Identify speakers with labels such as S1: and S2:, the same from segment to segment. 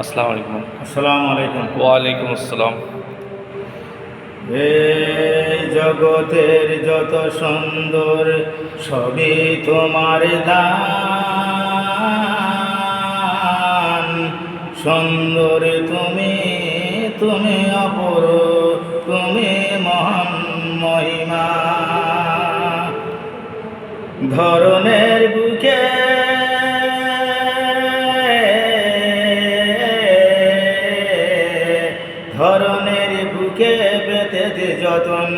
S1: আসসালামু আলাইকুম।
S2: আসসালামু আলাইকুম।
S1: ওয়ালাইকুম আসসালাম।
S2: জগতের যত সুন্দর সবই তোমার দান। সুন্দর তুমি তুমি অপর তুমি মহান মহিমা। ধরনের বুকে ধরনের বুকে বেঁধেতে যতন,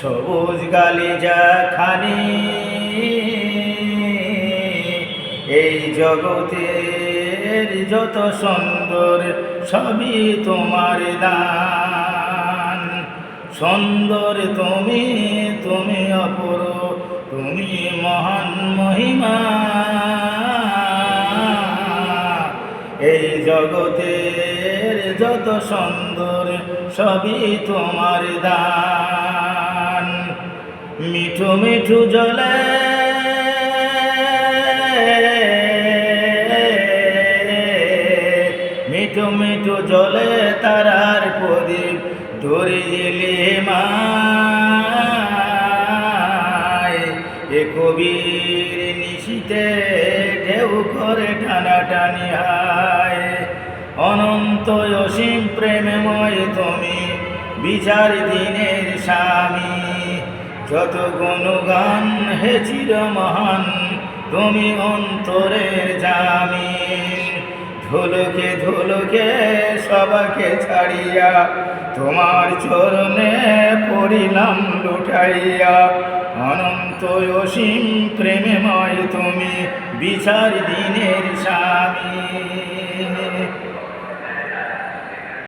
S2: সবুজ গালিজা খানি। এই জগতের যত সুন্দর, সবই তোমার দান। সুন্দর তুমি তুমি অপর, তুমি মহান মহিমা। জগতের যত সুন্দর সবই তোমার দান। মিঠু মিঠু জলে মিঠু মিঠু জলে তারার প্রদীপ ধরিলে এ কবির নিশিতে ঢেউ করে টানা টানি অনন্ত অসীম প্রেমময় তুমি, বিচার দিনের স্বামী। যত গুণগান হে চির মহান, তুমি অন্তরের জামিন ধুলকে ধুলকে সবাকে ছাড়িয়া, তোমার চরণে পড়িলাম লুটাইয়া, অনন্ত অসীম প্রেমময় তুমি, বিচার দিনের স্বামী।